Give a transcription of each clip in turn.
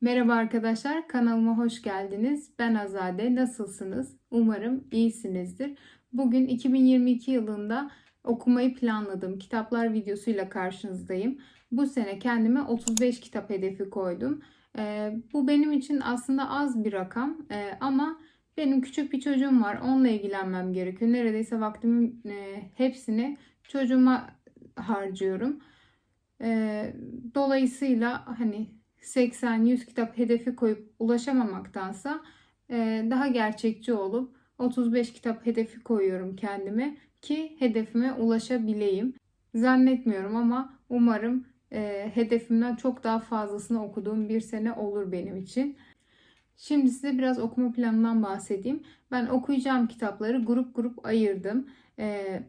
Merhaba arkadaşlar, kanalıma hoş geldiniz. Ben Azade. Nasılsınız? Umarım iyisinizdir. Bugün 2022 yılında okumayı planladığım kitaplar videosuyla karşınızdayım. Bu sene kendime 35 kitap hedefi koydum. Ee, bu benim için aslında az bir rakam Ee, ama benim küçük bir çocuğum var. Onunla ilgilenmem gerekiyor. Neredeyse vaktimin e, hepsini çocuğuma harcıyorum. Ee, dolayısıyla hani 80-100 kitap hedefi koyup ulaşamamaktansa e, daha gerçekçi olup 35 kitap hedefi koyuyorum kendime ki hedefime ulaşabileyim. Zannetmiyorum ama umarım e, hedefimden çok daha fazlasını okuduğum bir sene olur benim için. Şimdi size biraz okuma planından bahsedeyim. Ben okuyacağım kitapları grup grup ayırdım. E,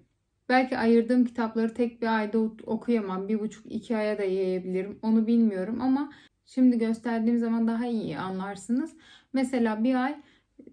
belki ayırdığım kitapları tek bir ayda okuyamam. Bir buçuk iki aya da yayabilirim. Onu bilmiyorum ama Şimdi gösterdiğim zaman daha iyi anlarsınız. Mesela bir ay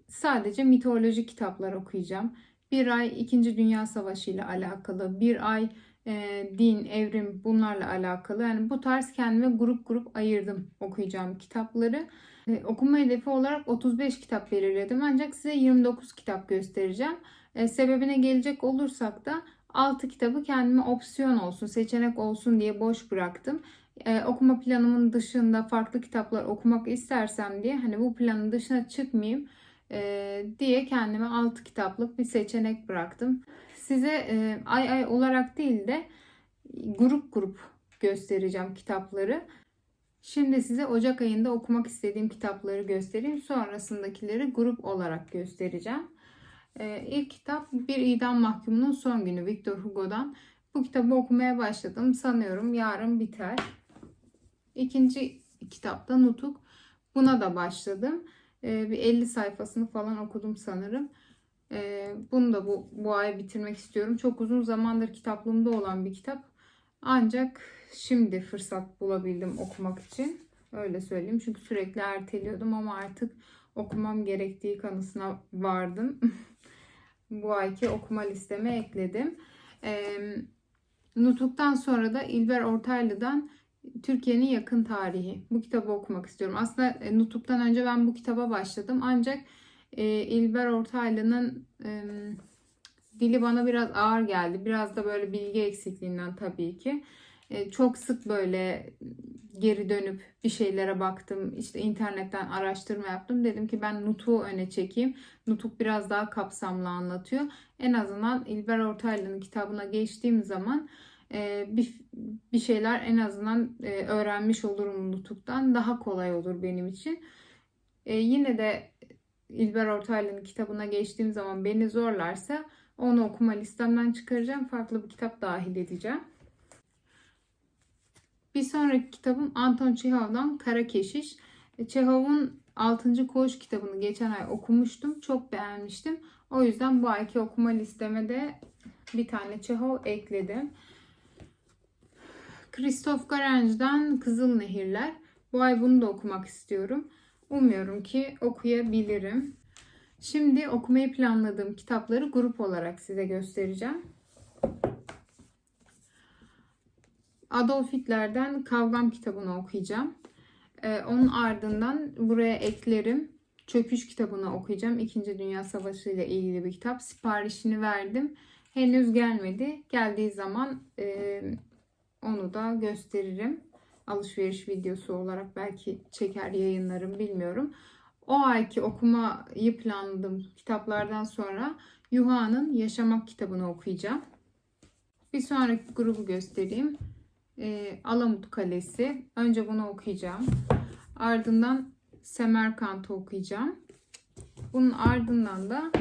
sadece mitoloji kitaplar okuyacağım. Bir ay 2. Dünya Savaşı ile alakalı. Bir ay e, din, evrim bunlarla alakalı. Yani bu tarz kendime grup grup ayırdım okuyacağım kitapları. E, okuma hedefi olarak 35 kitap belirledim. Ancak size 29 kitap göstereceğim. E, sebebine gelecek olursak da 6 kitabı kendime opsiyon olsun, seçenek olsun diye boş bıraktım e, okuma planımın dışında farklı kitaplar okumak istersem diye hani bu planın dışına çıkmayayım e, diye kendime 6 kitaplık bir seçenek bıraktım. Size e, ay ay olarak değil de grup grup göstereceğim kitapları. Şimdi size Ocak ayında okumak istediğim kitapları göstereyim. Sonrasındakileri grup olarak göstereceğim. Ee, ilk kitap Bir İdam Mahkumunun Son Günü Victor Hugo'dan. Bu kitabı okumaya başladım. Sanıyorum yarın biter. İkinci kitapta Nutuk. Buna da başladım. Ee, bir 50 sayfasını falan okudum sanırım. Ee, bunu da bu, bu ay bitirmek istiyorum. Çok uzun zamandır kitaplığımda olan bir kitap. Ancak şimdi fırsat bulabildim okumak için. Öyle söyleyeyim. Çünkü sürekli erteliyordum ama artık okumam gerektiği kanısına vardım. bu ayki okuma listeme ekledim. Ee, Nutuk'tan sonra da İlber Ortaylı'dan Türkiye'nin yakın tarihi. Bu kitabı okumak istiyorum. Aslında e, Nutuk'tan önce ben bu kitaba başladım. Ancak e, İlber Ortaylı'nın e, dili bana biraz ağır geldi. Biraz da böyle bilgi eksikliğinden tabii ki. E, çok sık böyle geri dönüp bir şeylere baktım. İşte internetten araştırma yaptım. Dedim ki ben Nutuk'u öne çekeyim. Nutuk biraz daha kapsamlı anlatıyor. En azından İlber Ortaylı'nın kitabına geçtiğim zaman e, bir, bir şeyler en azından e, öğrenmiş olurum Nutuk'tan. Daha kolay olur benim için. Yine de İlber Ortaylı'nın kitabına geçtiğim zaman beni zorlarsa onu okuma listemden çıkaracağım. Farklı bir kitap dahil edeceğim. Bir sonraki kitabım Anton Çehov'dan Kara Keşiş. Çehov'un 6. Koğuş kitabını geçen ay okumuştum. Çok beğenmiştim. O yüzden bu ayki okuma listeme de bir tane Çehov ekledim. Christoph Garange'dan Kızıl Nehirler. Bu ay bunu da okumak istiyorum. Umuyorum ki okuyabilirim. Şimdi okumayı planladığım kitapları grup olarak size göstereceğim. Adolf Hitler'den Kavgam kitabını okuyacağım. Ee, onun ardından buraya eklerim. Çöküş kitabını okuyacağım. İkinci Dünya Savaşı ile ilgili bir kitap. Siparişini verdim. Henüz gelmedi. Geldiği zaman e, onu da gösteririm. Alışveriş videosu olarak belki çeker yayınlarım bilmiyorum. O ayki okumayı planladığım kitaplardan sonra Yuha'nın Yaşamak kitabını okuyacağım. Bir sonraki grubu göstereyim. E, Alamut Kalesi. Önce bunu okuyacağım. Ardından Semerkant'ı okuyacağım. Bunun ardından da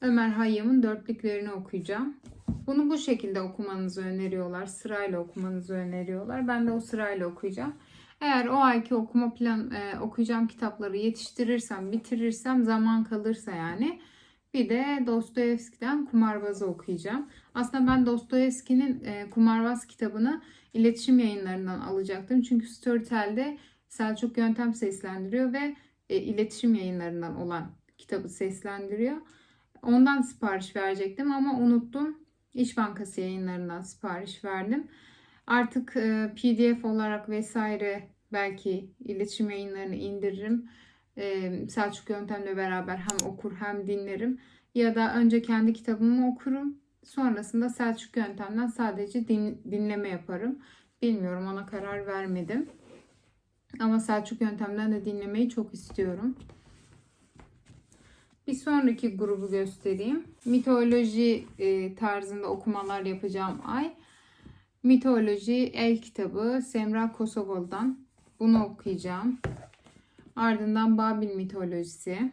Ömer Hayyam'ın dörtlüklerini okuyacağım. Bunu bu şekilde okumanızı öneriyorlar. Sırayla okumanızı öneriyorlar. Ben de o sırayla okuyacağım. Eğer o ayki okuma plan e, okuyacağım kitapları yetiştirirsem, bitirirsem zaman kalırsa yani bir de Dostoyevski'den Kumarbaz'ı okuyacağım. Aslında ben Dostoyevski'nin e, Kumarbaz kitabını iletişim yayınlarından alacaktım. Çünkü Storytel'de Selçuk Yöntem seslendiriyor ve e, iletişim yayınlarından olan kitabı seslendiriyor. Ondan sipariş verecektim ama unuttum. İş Bankası yayınlarından sipariş verdim. Artık e, PDF olarak vesaire belki iletişim yayınlarını indiririm. Ee, Selçuk Yöntem'le beraber hem okur hem dinlerim. Ya da önce kendi kitabımı okurum. Sonrasında Selçuk Yöntem'den sadece din- dinleme yaparım. Bilmiyorum ona karar vermedim. Ama Selçuk Yöntem'den de dinlemeyi çok istiyorum. Bir sonraki grubu göstereyim. Mitoloji e, tarzında okumalar yapacağım ay. Mitoloji El kitabı Semra Kosovalı'dan. Bunu okuyacağım. Ardından Babil mitolojisi.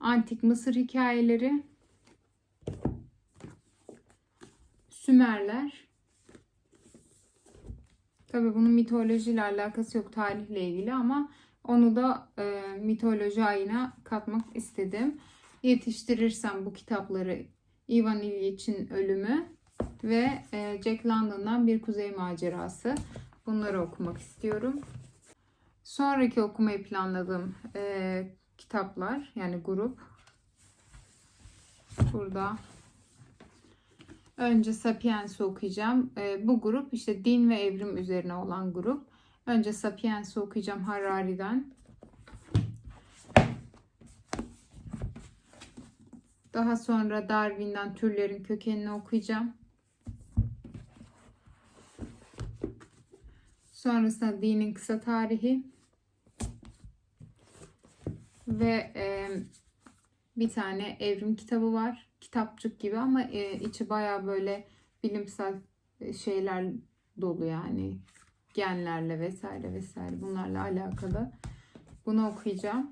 Antik Mısır hikayeleri. Sümerler. Tabii bunun mitolojiyle alakası yok tarihle ilgili ama onu da e, mitoloji ayına katmak istedim. Yetiştirirsem bu kitapları Ivan İlyiç'in ölümü ve e, Jack London'dan bir kuzey macerası. Bunları okumak istiyorum. Sonraki okumayı planladığım e, kitaplar yani grup. Burada Önce Sapiens'i okuyacağım. E, bu grup işte din ve evrim üzerine olan grup. Önce Sapiens'i okuyacağım Harari'den. Daha sonra Darwin'den türlerin kökenini okuyacağım. Sonrasında dinin kısa tarihi ve e, bir tane evrim kitabı var. Kitapçık gibi ama e, içi baya böyle bilimsel şeyler dolu yani. Genlerle vesaire vesaire bunlarla alakalı. Bunu okuyacağım.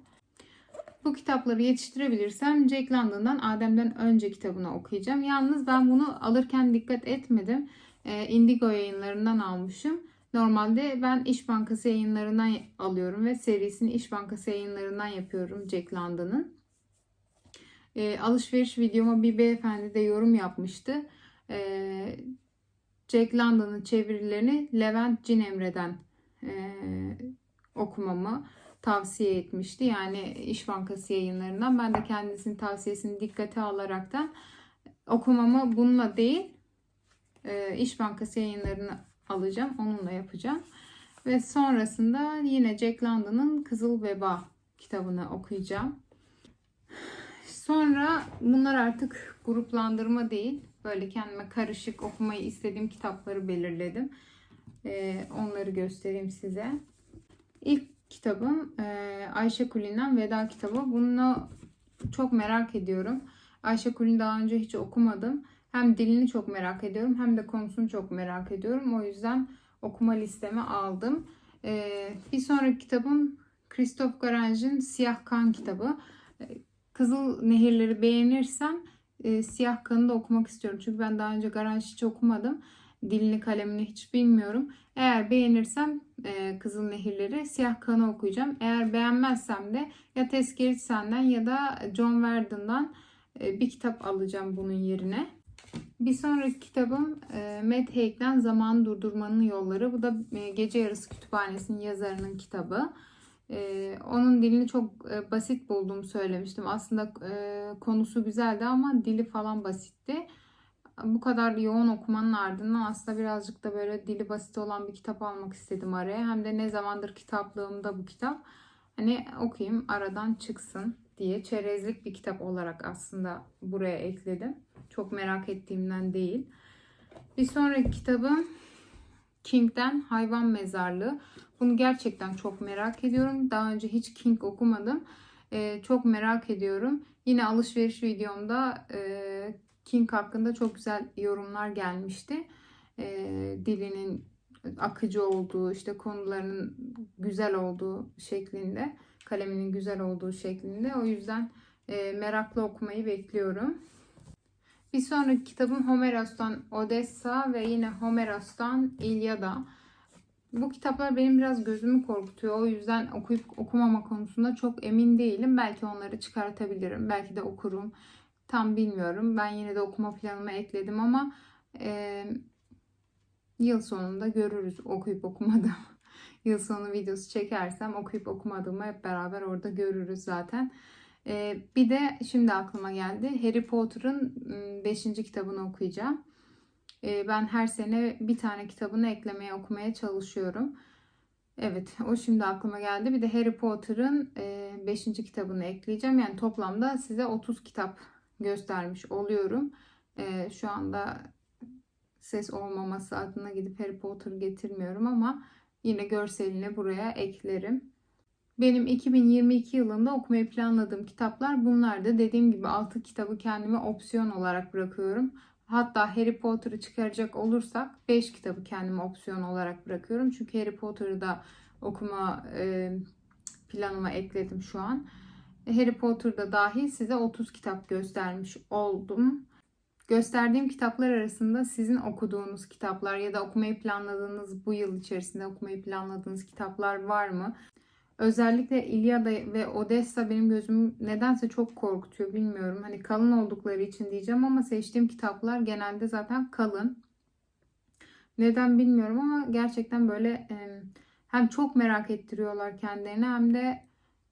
Bu kitapları yetiştirebilirsem Jack London'dan Adem'den önce kitabını okuyacağım. Yalnız ben bunu alırken dikkat etmedim. E, Indigo yayınlarından almışım. Normalde ben İş Bankası yayınlarından alıyorum ve serisini İş Bankası yayınlarından yapıyorum Jack London'ın. E, alışveriş videoma bir beyefendi de yorum yapmıştı. E, Jack London'ın çevirilerini Levent Cinemre'den e, okumamı tavsiye etmişti. Yani İş Bankası yayınlarından. Ben de kendisinin tavsiyesini dikkate alaraktan okumamı bununla değil e, İş Bankası yayınlarını alacağım. Onunla yapacağım. Ve sonrasında yine Jack London'ın Kızıl Veba kitabını okuyacağım. Sonra bunlar artık gruplandırma değil. Böyle kendime karışık okumayı istediğim kitapları belirledim. Ee, onları göstereyim size. İlk kitabım e, Ayşe Kulin'den Veda kitabı. Bunu çok merak ediyorum. Ayşe Kulin daha önce hiç okumadım. Hem dilini çok merak ediyorum hem de konusunu çok merak ediyorum. O yüzden okuma listeme aldım. Ee, bir sonraki kitabım Christophe Garange'in Siyah Kan kitabı. Kızıl Nehirleri beğenirsem e, Siyah Kan'ı da okumak istiyorum. Çünkü ben daha önce Garange hiç okumadım. Dilini kalemini hiç bilmiyorum. Eğer beğenirsem e, Kızıl Nehirleri Siyah Kan'ı okuyacağım. Eğer beğenmezsem de ya Tezkerit Sen'den ya da John Verdon'dan e, bir kitap alacağım bunun yerine. Bir sonraki kitabım e, Matt Haig'den Zaman Durdurmanın Yolları. Bu da e, Gece Yarısı Kütüphanesi'nin yazarının kitabı. Ee, onun dilini çok e, basit bulduğumu söylemiştim. Aslında e, konusu güzeldi ama dili falan basitti. Bu kadar yoğun okumanın ardından aslında birazcık da böyle dili basit olan bir kitap almak istedim araya. Hem de ne zamandır kitaplığımda bu kitap. Hani okuyayım aradan çıksın diye çerezlik bir kitap olarak aslında buraya ekledim. Çok merak ettiğimden değil. Bir sonraki kitabım King'den Hayvan Mezarlığı. Bunu gerçekten çok merak ediyorum. Daha önce hiç King okumadım. Ee, çok merak ediyorum. Yine alışveriş videomda e, King hakkında çok güzel yorumlar gelmişti. E, dilinin akıcı olduğu, işte konularının güzel olduğu şeklinde, kaleminin güzel olduğu şeklinde. O yüzden e, meraklı okumayı bekliyorum. Bir sonraki kitabım Homeros'tan Odessa ve yine Homeros'tan İlyada. Bu kitaplar benim biraz gözümü korkutuyor. O yüzden okuyup okumama konusunda çok emin değilim. Belki onları çıkartabilirim. Belki de okurum. Tam bilmiyorum. Ben yine de okuma planıma ekledim ama e, yıl sonunda görürüz okuyup okumadığımı. yıl sonu videosu çekersem okuyup okumadığımı hep beraber orada görürüz zaten. E, bir de şimdi aklıma geldi. Harry Potter'ın 5. kitabını okuyacağım. e, ben her sene bir tane kitabını eklemeye okumaya çalışıyorum. Evet, o şimdi aklıma geldi. Bir de Harry Potter'ın 5. kitabını ekleyeceğim. Yani toplamda size 30 kitap göstermiş oluyorum. E, şu anda ses olmaması adına gidip Harry Potter getirmiyorum ama yine görselini buraya eklerim. Benim 2022 yılında okumayı planladığım kitaplar bunlardı. Dediğim gibi 6 kitabı kendime opsiyon olarak bırakıyorum. Hatta Harry Potter'ı çıkaracak olursak 5 kitabı kendime opsiyon olarak bırakıyorum. Çünkü Harry Potter'ı da okuma e, planıma ekledim şu an. Harry Potter'da dahil size 30 kitap göstermiş oldum. Gösterdiğim kitaplar arasında sizin okuduğunuz kitaplar ya da okumayı planladığınız bu yıl içerisinde okumayı planladığınız kitaplar var mı? Özellikle İlyada ve Odessa benim gözümü nedense çok korkutuyor bilmiyorum. Hani kalın oldukları için diyeceğim ama seçtiğim kitaplar genelde zaten kalın. Neden bilmiyorum ama gerçekten böyle hem çok merak ettiriyorlar kendilerini hem de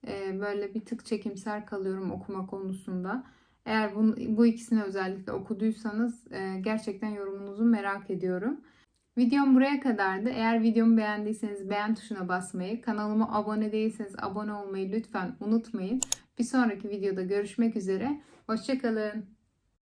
e, böyle bir tık çekimser kalıyorum okuma konusunda. Eğer bu, bu ikisini özellikle okuduysanız e, gerçekten yorumunuzu merak ediyorum. Videom buraya kadardı. Eğer videomu beğendiyseniz beğen tuşuna basmayı, kanalıma abone değilseniz abone olmayı lütfen unutmayın. Bir sonraki videoda görüşmek üzere. Hoşçakalın.